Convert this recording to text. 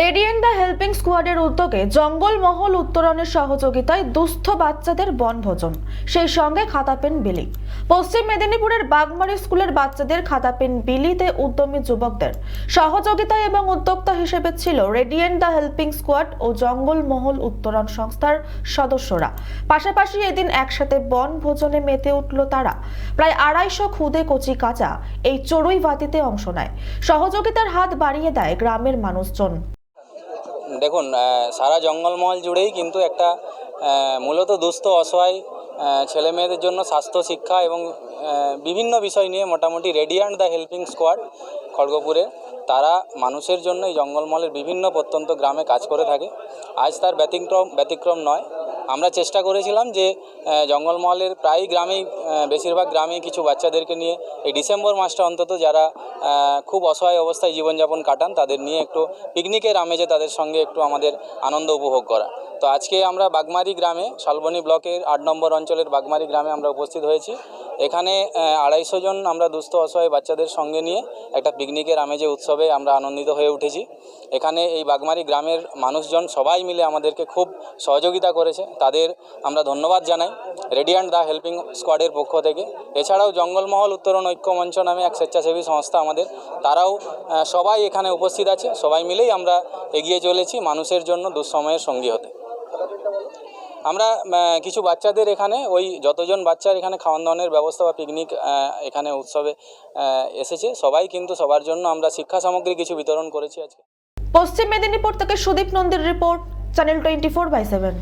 Radiant the helping স্কোয়াডের উদ্যোগে জঙ্গলমহল উত্তরণের সহযোগিতায় দুস্থ বাচ্চাদের বনভোজন, সেই সঙ্গে খাতা পেন বিলি। পশ্চিম মেদিনীপুরের বাগমারি স্কুলের বাচ্চাদের খাতা পেন বিলিতে উদ্যমী যুবকদের সহযোগিতায় এবং উদ্যোক্তা হিসেবে ছিল রেডিয়েন্ট দ্য হেল্পিং স্কোয়াড ও জঙ্গলমহল উত্তরণ সংস্থার সদস্যরা। পাশাপাশি এদিন একসাথে বনভোজনে মেতে উঠল তারা। প্রায় আড়াইশো খুদে কচি কাঁচা এই চড়ুই বাতিতে অংশ নেয়। সহযোগিতার হাত বাড়িয়ে দেয় গ্রামের মানুষজন। দেখুন সারা জঙ্গলমহল জুড়েই কিন্তু একটা মূলত দুস্থ, অসহায় ছেলে মেয়েদের জন্য স্বাস্থ্য, শিক্ষা এবং বিভিন্ন বিষয় নিয়ে মোটামুটি রেডিয়ান্ট দ্য হেল্পিং স্কোয়াড খড়গপুরে। তারা মানুষের জন্য এই জঙ্গলমহলের বিভিন্ন প্রত্যন্ত গ্রামে কাজ করে থাকে। আজ তার ব্যতিক্রম ব্যতিক্রম নয়। আমরা চেষ্টা করেছিলাম যে জঙ্গলমহলের প্রায় গ্রামেই বেশিরভাগ গ্রামেই কিছু বাচ্চাদেরকে নিয়ে এই ডিসেম্বর মাসটা অন্তত যারা খুব অসহায় অবস্থায় জীবনযাপন কাটান, তাদের নিয়ে একটু পিকনিকের আমেজে তাদের সঙ্গে একটু আমাদের আনন্দ উপভোগ করা। তো আজকে আমরা বাগমারি গ্রামে, শালবনী ব্লকের আট নম্বর অঞ্চলের বাগমারি গ্রামে আমরা উপস্থিত হয়েছি। এখানে আড়াইশো জন আমরা দুস্থ, অসহায় বাচ্চাদের সঙ্গে নিয়ে একটা পিকনিকের আমেজে, উৎসবে আমরা আনন্দিত হয়ে উঠেছি। এখানে এই বাগমারি গ্রামের মানুষজন সবাই মিলে আমাদেরকে খুব সহযোগিতা করেছে। তাদের আমরা ধন্যবাদ জানাই রেডিয়ান্ট দ্য হেল্পিং স্কোয়াডের পক্ষ থেকে। এছাড়াও জঙ্গলমহল উত্তরণ ঐক্য মঞ্চ নামে এক স্বেচ্ছাসেবী সংস্থা আমাদের। তারাও সবাই এখানে উপস্থিত আছে। সবাই মিলেই আমরা এগিয়ে চলেছি মানুষের জন্য দুঃসময়ের সঙ্গী হতে। আমরা কিছু বাচ্চাদের এখানে, ওই যতজন বাচ্চার এখানে খাওয়ান দাওয়ানের ব্যবস্থা বা পিকনিক এখানে উৎসবে এসেছে, সবাই কিন্তু সবার জন্য আমরা শিক্ষা সামগ্রী কিছু বিতরণ করেছি আজকে। পশ্চিম মেদিনীপুর থেকে Sudip নন্দীর report channel twenty four by seven